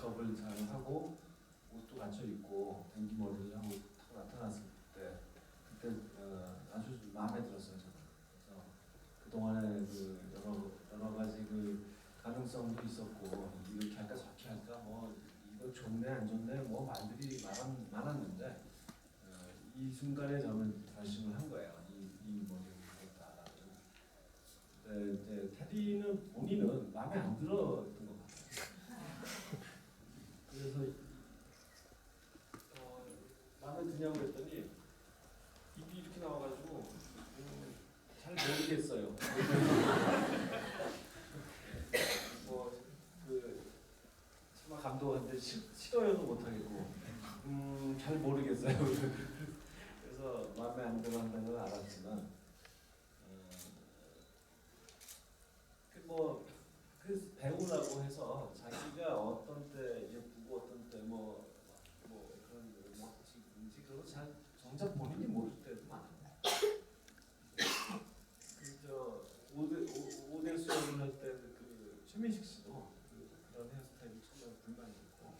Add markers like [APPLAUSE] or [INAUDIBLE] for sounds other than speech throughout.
메이크업을 잘 하고 옷도 갖춰 입고 댕기 머리를 하고 탁 나타났을 때 그때 어, 아주 마음에 들었어요 저는. 그래서 그 동안에 그 여러 여러 가지 그 가능성도 있었고 이렇게 할까 저렇게 할까 뭐 이거 좋네 안 좋네 뭐 말들이 많았, 많았는데 어, 이 순간에 저는 결심을 한 거예요. 이, 이 머리를 하겠다라는. 근데 이제 테디는 본인은 마음에 안 들었던 것 같아요. 그래서 어, 드냐고 했더니 입이 이렇게 나와가지고 음, 잘 모르겠어요. 뭐그 차마 감독한테 시, 싫어요도 못하겠고 음, 잘 모르겠어요. [LAUGHS] 그래서 마음에 안 들어 한다는 걸 알았지만 어, 그뭐 그 배우라고 해서 자기가 어떤 때 뭐 뭐 그런 멋지는지 그거 잘 정작 본인이 모를 때도 많아요. 그저 모델 오- 모델 수업을 할때그 최민식 씨도 그, 그런 헤어스타일이 처음에 불만이 있고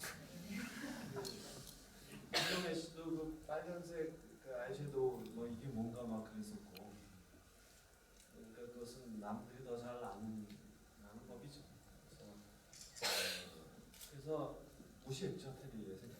이정혜 씨도 그 빨간색 그 아이섀도우 뭐 이게 뭔가 막 그랬었고 그러니까 그것은 남들이 더 잘 아는 아는 법이죠. 그래서 어, 무시했죠 테리의 생각.